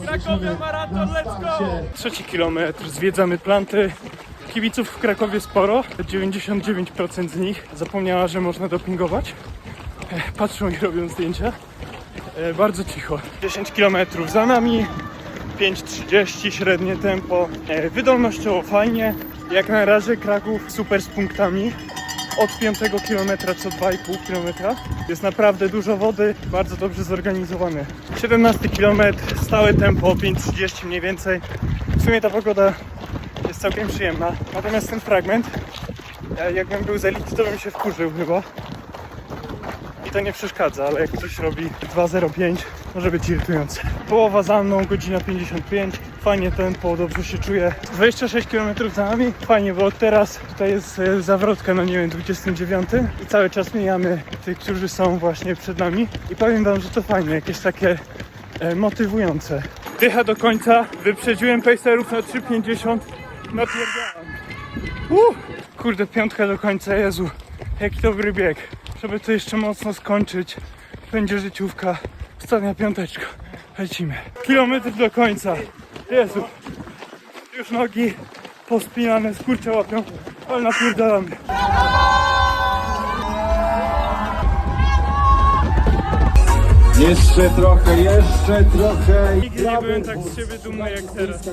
Krakowie maraton, let's go! Trzeci kilometr, zwiedzamy planty. Kibiców w Krakowie sporo, 99% z nich zapomniała, że można dopingować. E, Patrzą i robią zdjęcia. E, Bardzo cicho. 10 km za nami, 5.30 średnie tempo. E, Wydolnościowo fajnie. Jak na razie Kraków super z punktami. Od 5 km co 2,5 km. Jest naprawdę dużo wody, bardzo dobrze zorganizowany. 17 km, stałe tempo 5.30 mniej więcej. W sumie ta pogoda jest całkiem przyjemna. Natomiast ten fragment, jakbym był z elity, to bym się wkurzył chyba. To nie przeszkadza, ale jak ktoś robi 2.05, może być irytujące. Połowa za mną, godzina 55. Fajnie tempo, dobrze się czuję. 26 km za nami. Fajnie, bo teraz tutaj jest e, zawrotka na, nie wiem, 29 i cały czas mijamy tych, którzy są właśnie przed nami. I powiem wam, że to fajnie, jakieś takie e, motywujące. Dycha do końca. Wyprzedziłem pacerów na 3.50. Napierdalam. Uh! Kurde, piątka do końca, Jezu. Jaki dobry bieg. Żeby to jeszcze mocno skończyć, będzie życiówka. Ostatnia piąteczka. Lecimy. Kilometr do końca. Jezu. Już nogi pospinane, skurcze łapią, ale napierdalamy. Jeszcze trochę, jeszcze trochę. Nigdy nie byłem tak z siebie dumny jak teraz.